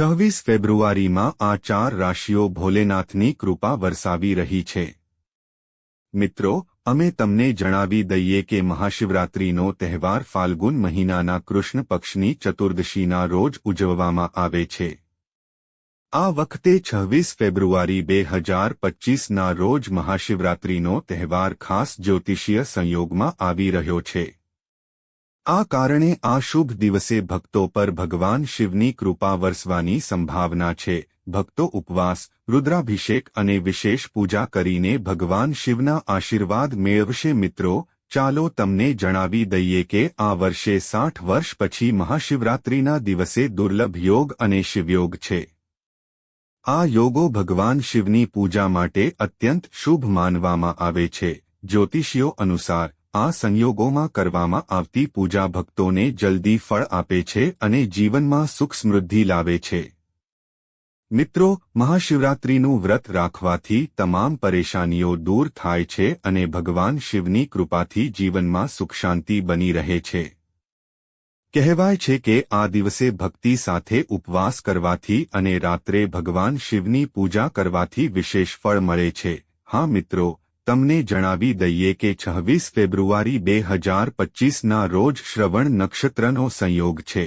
છવ્વીસ ફેબ્રુઆરીમાં આ ચાર રાશિઓ ભોલેનાથની કૃપા વરસાવી રહી છે. મિત્રો, અમે તમને જણાવી દઈએ કે મહાશિવરાત્રિનો તહેવાર ફાલ્ગુન મહિનાના કૃષ્ણ પક્ષની ચતુર્દશીના રોજ ઉજવવામાં આવે છે. આ વખતે છવ્વીસ ફેબ્રુઆરી બે હજાર પચ્ચીસના રોજ મહાશિવરાત્રિનો તહેવાર ખાસ જ્યોતિષીય સંયોગમાં આવી રહ્યો છે. આ કારણે આ શુભ દિવસે ભક્તો પર ભગવાન શિવની કૃપા વરસવાની સંભાવના છે. ભક્તો ઉપવાસ, રુદ્રાભિષેક અને વિશેષ પૂજા કરીને ભગવાન શિવના આશીર્વાદ મેળવશે. મિત્રો, ચાલો તમને જણાવી દઈએ કે આ વર્ષે સાઠ વર્ષ પછી મહાશિવરાત્રિના દિવસે દુર્લભ યોગ અને શિવયોગ છે. આ યોગો ભગવાન શિવની પૂજા માટે અત્યંત શુભ માનવામાં આવે છે. જ્યોતિષીઓ અનુસાર આ સંયોગોમાં કરવામાં આવતી પૂજા ભક્તોને જલ્દી ફળ આપે છે અને જીવનમાં સુખ સમૃદ્ધિ લાવે છે. મિત્રો, મહાશિવરાત્રિનું વ્રત રાખવાથી તમામ પરેશાનીઓ દૂર થાય છે અને ભગવાન શિવની કૃપાથી જીવનમાં સુખ શાંતિ બની રહે છે. કહેવાય છે કે આ દિવસે ભક્તિ સાથે ઉપવાસ કરવાથી અને રાત્રે ભગવાન શિવની પૂજા કરવાથી વિશેષ ફળ મળે છે. હા મિત્રો તમને જણાવી દઈએ કે છવ્વીસ ફેબ્રુઆરી બે હજાર પચ્ચીસના રોજ શ્રવણ નક્ષત્રનો સંયોગ છે.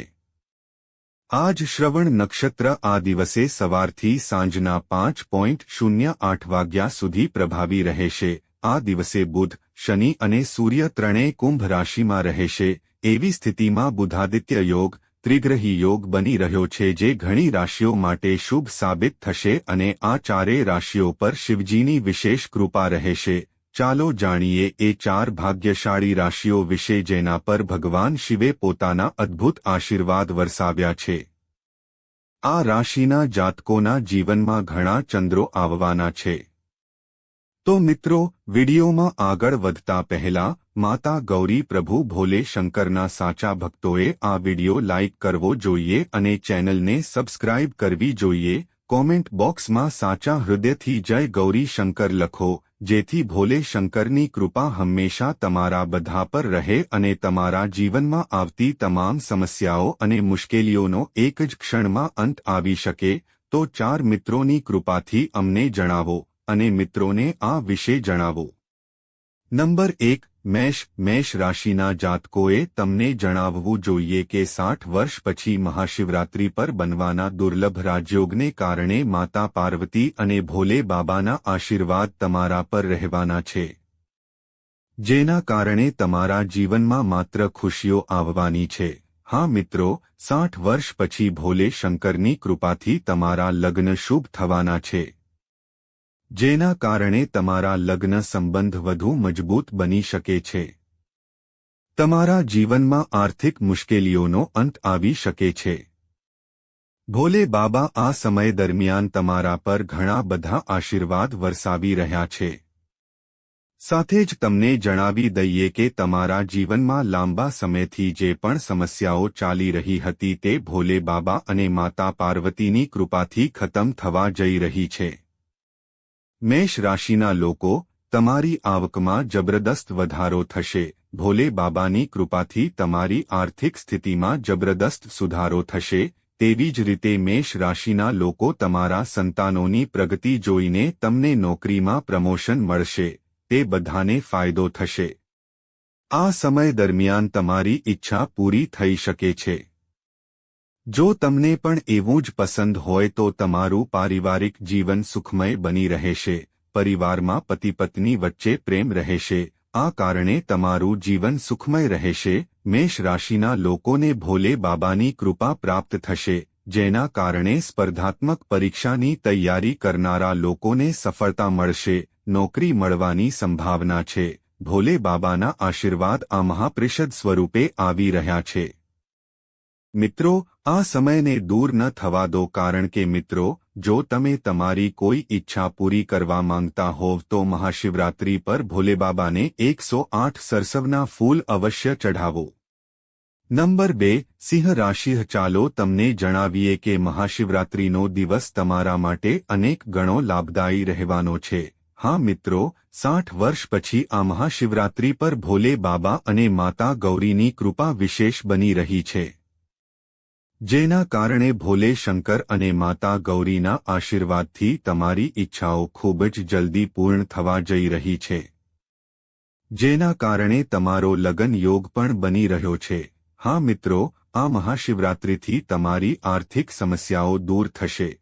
આજ શ્રવણ નક્ષત્ર આ દિવસે સવારથી સાંજના પાંચ પોઈન્ટ શૂન્ય આઠ વાગ્યા સુધી પ્રભાવી રહેશે. આ દિવસે બુધ, શનિ અને સૂર્ય ત્રણેય કુંભ રાશિમાં રહેશે. એવી સ્થિતિમાં બુધાદિત્ય યોગ ત્રિગ્રહી યોગ બની રહ્યો છે જે ઘણી રાશિઓ માટે શુભ સાબિત થશે અને આ ચારેય રાશિઓ પર શિવજીની વિશેષ કૃપા રહેશે. ચાલો જાણીએ એ ચાર ભાગ્યશાળી રાશિઓ વિશે જેના પર ભગવાન શિવે પોતાના અદ્ભુત આશીર્વાદ વરસાવ્યા છે. આ રાશિના જાતકોના જીવનમાં ઘણા ચંદ્રો આવવાના છે. તો મિત્રો, વિડીયોમાં આગળ વધતા પહેલા, માતા ગૌરી પ્રભુ ભોલે શંકરના સાચા ભક્તોએ આ વિડિયો લાઇક કરવો જોઈએ અને ચેનલને સબસ્ક્રાઇબ કરવી જોઈએ. કોમેન્ટ બોક્સમાં સાચા હૃદયથી જય ગૌરી શંકર લખો, જેથી ભોલે શંકરની કૃપા હંમેશા તમારા બધા પર રહે અને તમારા જીવનમાં આવતી તમામ સમસ્યાઓ અને મુશ્કેલીઓનો એક જ ક્ષણમાં અંત આવી શકે. તો ચાર મિત્રોની કૃપાથી અમને જણાવો. અને મિત્રોને આ વિશે જણાવો. નંબર એક, મેષ મેષ રાશિના જાતકોએ તમને જણાવવું જોઈએ કે સાઠ વર્ષ પછી મહાશિવરાત્રિ પર બનવાના દુર્લભ રાજયોગને કારણે માતા પાર્વતી અને ભોલે બાબાના આશીર્વાદ તમારા પર રહેવાના છે. જેના કારણે તમારા જીવનમાં માત્ર ખુશીઓ આવવાની છે. હા મિત્રો, સાઠ વર્ષ પછી ભોલે શંકરની કૃપાથી તમારા લગ્ન શુભ થવાના છે. જેના કારણે તમારા લગ્ન સંબંધ વધુ મજબૂત બની શકે છે. તમારા જીવનમાં આર્થિક મુશ્કેલીઓનો અંત આવી શકે છે. ભોલે બાબા આ સમય દરમિયાન તમારા પર ઘણા બધા આશીર્વાદ વરસાવી રહ્યા છે. સાથે જ તમને જણાવી દઈએ કે તમારા જીવનમાં લાંબા સમયથી જે પણ સમસ્યાઓ ચાલી રહી હતી તે ભોલે બાબા અને માતા પાર્વતીની કૃપાથી ખતમ થવા જઈ રહી છે. મેષ રાશિના લોકો, તમારી આવકમાં જબરદસ્ત વધારો થશે. ભોલે બાબાની કૃપાથી તમારી આર્થિક સ્થિતિમાં જબરદસ્ત સુધારો થશે. તેવી જ રીતે મેષ રાશિના લોકો તમારા સંતાનોની પ્રગતિ જોઈને તમને નોકરીમાં પ્રમોશન મળશે. તે બધાને ફાયદો થશે. આ સમય દરમિયાન તમારી ઈચ્છા પૂરી થઈ શકે છે. જો તમને પણ એવું જ પસંદ હોય તો તમારું પારિવારિક જીવન સુખમય બની રહેશે, પરિવારમાં પતિ પત્ની વચ્ચે પ્રેમ રહેશે, આ કારણે તમારું જીવન સુખમય રહેશે, મેષ રાશિના લોકોને ભોલે બાબાની કૃપા પ્રાપ્ત થશે, જેના કારણે સ્પર્ધાત્મક પરીક્ષાની તૈયારી કરનારા લોકોને સફળતા મળશે, નોકરી મળવાની સંભાવના છે, ભોલે બાબાના આશીર્વાદ આ મહાપ્રિષદ સ્વરૂપે આવી રહ્યા છે. મિત્રો, આ સમયને દૂર ન થવા દો કારણ કે મિત્રો, જો તમે તમારી કોઈ ઈચ્છા પૂરી કરવા માંગતા હોવ તો મહાશિવરાત્રી પર ભોલેબાબાને એકસો આઠ સરસવના ફૂલ અવશ્ય ચઢાવો. નંબર બે, સિંહ રાશિ ચાલો તમને જણાવીએ કે મહાશિવરાત્રીનો દિવસ તમારા માટે અનેક ગણો લાભદાયી રહેવાનો છે. હા મિત્રો, સાઠ વર્ષ પછી આ મહાશિવરાત્રી પર ભોલે બાબા અને માતા ગૌરીની કૃપા વિશેષ બની રહી છે. જેના કારણે ભોલે શંકર અને માતા ગૌરીના આશીર્વાદથી તમારી ઈચ્છાઓ ખૂબ જ જલ્દી પૂર્ણ થવા જઈ રહી છે. જેના કારણે તમારો લગન યોગ પણ બની રહ્યો છે. હા મિત્રો, આ મહાશિવરાત્રિથી તમારી આર્થિક સમસ્યાઓ દૂર થશે.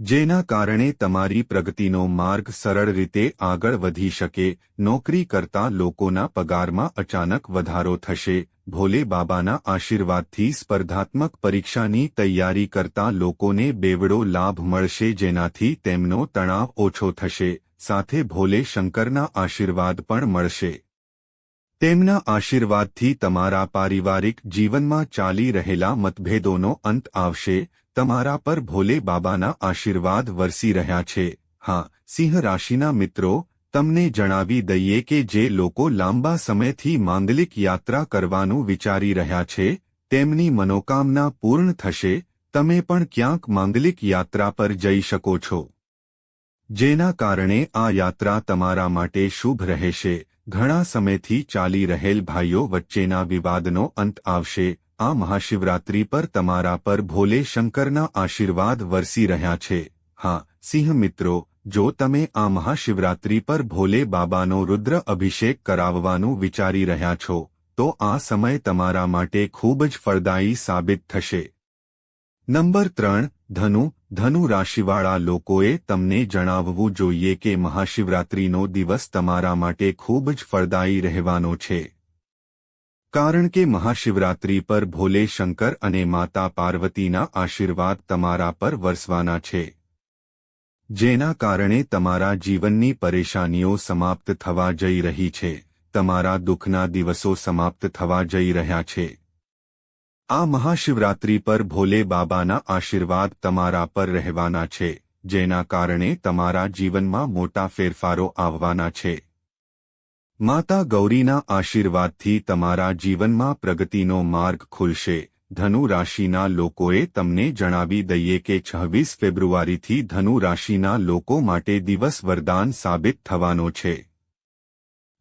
જેના કારણે તમારી પ્રગતિનો માર્ગ સરળ રીતે આગળ વધી શકે, નોકરી કરતા લોકોના પગારમાં અચાનક વધારો થશે, ભોલે બાબાના આશીર્વાદથી સ્પર્ધાત્મક પરીક્ષાની તૈયારી કરતા લોકોને બેવડો લાભ મળશે જેનાથી તેમનો તણાવ ઓછો થશે, સાથે ભોલે શંકરના આશીર્વાદ પણ મળશે. તેમના આશીર્વાદથી તમારા પારિવારિક જીવનમાં ચાલી રહેલા મતભેદોનો અંત આવશે તમારા પર ભોલે બાબાના આશીર્વાદ વરસી રહ્યા છે. હા, સિંહ રાશિના મિત્રો, તમને જણાવી દઈએ કે જે લોકો લાંબા સમયથી માંગલિક યાત્રા કરવાનું વિચારી રહ્યા છે, તેમની મનોકામના પૂર્ણ થશે, તમે પણ ક્યાંક માંગલિક યાત્રા પર જઈ શકો છો. જેના કારણે આ યાત્રા તમારા માટે શુભ રહેશે. ઘણા સમયથી ચાલી રહેલ ભાઈઓ વચ્ચેના વિવાદનો અંત આવશે. આ મહાશિવરાત્રિ પર તમારા પર ભોલે શંકરના આશીર્વાદ વરસી રહ્યા છે. હા, સિંહ મિત્રો, જો તમે આ મહાશિવરાત્રિ પર ભોલે બાબાનો રુદ્ર અભિષેક કરાવવાનું વિચારી રહ્યા છો, તો આ સમય તમારા માટે ખૂબ જ ફળદાયી સાબિત થશે. નંબર ત્રણ, ધનુ ધનુ રાશિવાળા લોકોએ તમને જણાવવું જોઈએ કે મહાશિવરાત્રિનો દિવસ તમારા માટે ખૂબ જ ફળદાયી રહેવાનો છે. કારણ કે મહાશિવરાત્રી પર ભોલે શંકર અને માતા પાર્વતીના આશીર્વાદ તમારા પર વરસવાના છે. જેના કારણે તમારા જીવનની પરેશાનીઓ સમાપ્ત થવા જઈ રહી છે. તમારા દુઃખના દિવસો સમાપ્ત થવા જઈ રહ્યા છે. આ મહાશિવરાત્રી પર ભોલે બાબાના આશીર્વાદ તમારા પર રહેવાના છે, જેના કારણે તમારા જીવનમાં મોટા ફેરફારો આવવાના છે. માતા ગૌરીના આશીર્વાદથી તમારા જીવનમાં પ્રગતિનો માર્ગ ખુલશે. ધનુ રાશિના લોકોએ તમને જણાવી દઈએ કે છવ્વીસ ફેબ્રુઆરીથી ધનુ રાશિના લોકો માટે દિવસ વરદાન સાબિત થવાનો છે.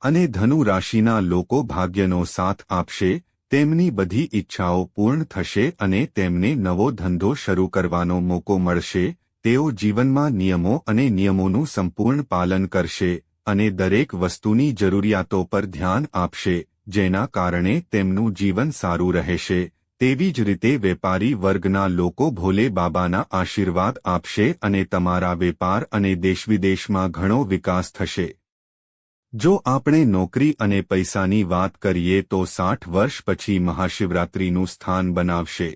અને ધનુ રાશિના લોકો ભાગ્યનો સાથ આપશે, તેમની બધી ઈચ્છાઓ પૂર્ણ થશે અને તેમને નવો ધંધો શરૂ કરવાનો મોકો મળશે, તેઓ જીવનમાં નિયમો અને નિયમોનું સંપૂર્ણ પાલન કરશે. અને દરેક વસ્તુની જરૂરિયાતો પર ધ્યાન આપશે, જેના કારણે તેમનું જીવન સારું રહેશે. તેવી જ રીતે વેપારી વર્ગના લોકો ભોલે બાબાના આશીર્વાદ આપશે અને તમારા વેપાર અને દેશવિદેશમાં ઘણો વિકાસ થશે. જો આપણે નોકરી અને પૈસાની વાત કરીએ તો સાઠ વર્ષ પછી મહાશિવરાત્રિનું સ્થાન બનાવશે.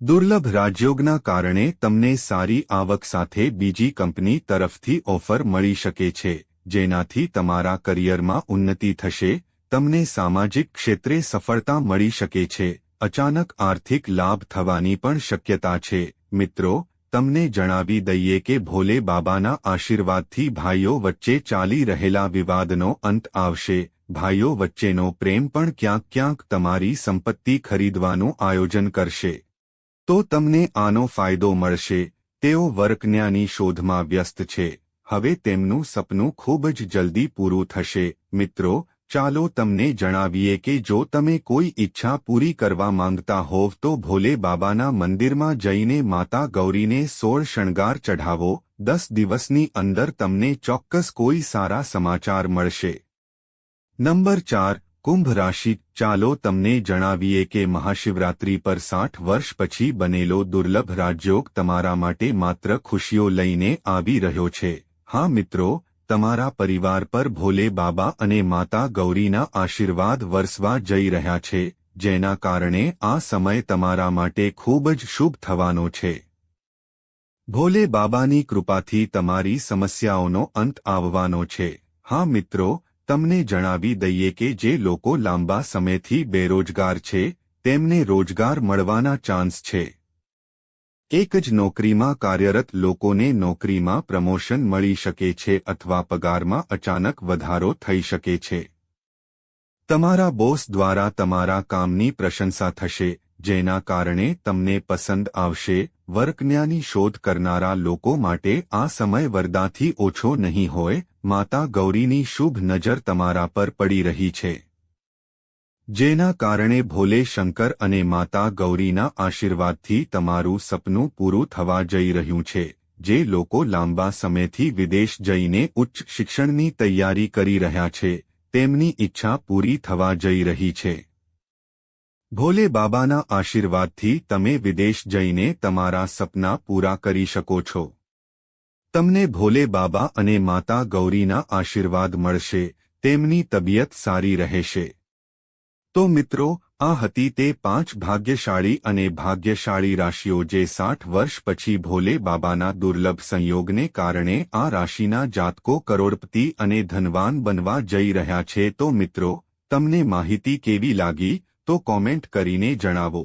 દુર્લભ રાજયોગના કારણે તમને સારી આવક સાથે બીજી કંપની તરફથી ઓફર મળી શકે છે. જેનાથી તમારા કરિયરમાં ઉન્નતિ થશે, તમને સામાજિક ક્ષેત્રે સફળતા મળી શકે છે, અચાનક આર્થિક લાભ થવાની પણ શક્યતા છે. મિત્રો, તમને જણાવી દઈએ કે ભોલે બાબાના આશીર્વાદથી ભાઈઓ વચ્ચે ચાલી રહેલા વિવાદનો અંત આવશે. ભાઈઓ વચ્ચેનો પ્રેમ પણ ક્યાંક ક્યાંક તમારી સંપત્તિ ખરીદવાનું આયોજન કરશે. તો તમને આનો ફાયદો મળશે. તેઓ વર્કન્યાની શોધમાં વ્યસ્ત છે. હવે તેમનું સપનું ખૂબ જ જલ્દી પૂરું થશે. મિત્રો, ચાલો તમને જણાવીએ કે જો તમે કોઈ ઈચ્છા પૂરી કરવા માંગતા હોવ તો ભોલે બાબાના મંદિરમાં જઈને માતા ગૌરીને સોળ શણગાર ચઢાવો. દસ દિવસની અંદર તમને ચોક્કસ કોઈ સારા સમાચાર મળશે. નંબર ચાર, કુંભ રાશિ. ચાલો તમને જણાવીએ કે મહાશિવરાત્રી પર સાઠ વર્ષ પછી બનેલો દુર્લભ રાજયોગ તમારા માટે માત્ર ખુશીઓ લઈને આવી રહ્યો છે. હા મિત્રો, તમારા પરિવાર પર ભોલે બાબા અને માતા ગૌરીના આશીર્વાદ વરસવા જઈ રહ્યા છે, જેના કારણે આ સમય તમારા માટે ખૂબ જ શુભ થવાનો છે. ભોલે બાબાની કૃપાથી તમારી સમસ્યાઓનો અંત આવવાનો છે. હા મિત્રો, તમને જણાવી દઈએ કે જે લોકો લાંબા સમયથી બેરોજગાર છે, તેમને રોજગાર મળવાના ચાન્સ છે. એક જ નોકરીમાં કાર્યરત લોકોને નોકરીમાં પ્રમોશન મળી શકે છે અથવા પગારમાં અચાનક વધારો થઈ શકે છે. તમારા બોસ દ્વારા તમારા કામની પ્રશંસા થશે, જેના કારણે તમને પસંદ આવશે. વર્કન્યાની શોધ કરનારા લોકો માટે આ સમય વરદાથી ઓછો નહીં હોય. માતા ગૌરીની શુભ નજર તમારા પર પડી રહી છે. જેના કારણે ભોલે શંકર અને માતા ગૌરીના આશીર્વાદથી તમારું સપનું પૂરું થવા જઈ રહ્યું છે, જે લોકો લાંબા સમયથી વિદેશ જઈને ઉચ્ચ શિક્ષણની તૈયારી કરી રહ્યા છે, તેમની ઈચ્છા પૂરી થવા જઈ રહી છે. ભોલે બાબાના આશીર્વાદથી તમે વિદેશ જઈને તમારા સપના પૂરા કરી શકો છો. તમને ભોલે બાબા અને માતા ગૌરીના આશીર્વાદ મળશે, તેમની તબિયત સારી રહેશે. તો મિત્રો, આ હતી તે પાંચ ભાગ્યશાળી અને ભાગ્યશાળી રાશિઓ જે સાઠ વર્ષ પછી ભોલે બાબાના દુર્લભ સંયોગને કારણે આ રાશિના જાતકો કરોડપતિ અને ધનવાન બનવા જઈ રહ્યા છે. તો મિત્રો, તમને માહિતી કેવી લાગી? તો કોમેન્ટ કરીને જણાવો.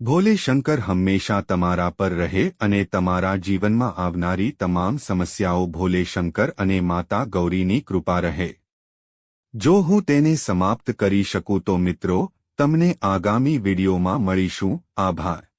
ભોલે શંકર હંમેશા તમારા પર રહે અને તમારા જીવનમાં આવનારી તમામ સમસ્યાઓ ભોલે શંકર અને માતા ગૌરીની કૃપા રહે. જો હું તેને સમાપ્ત કરી શકું તો મિત્રો તમને આગામી વિડીયોમાં મળીશું. આભાર.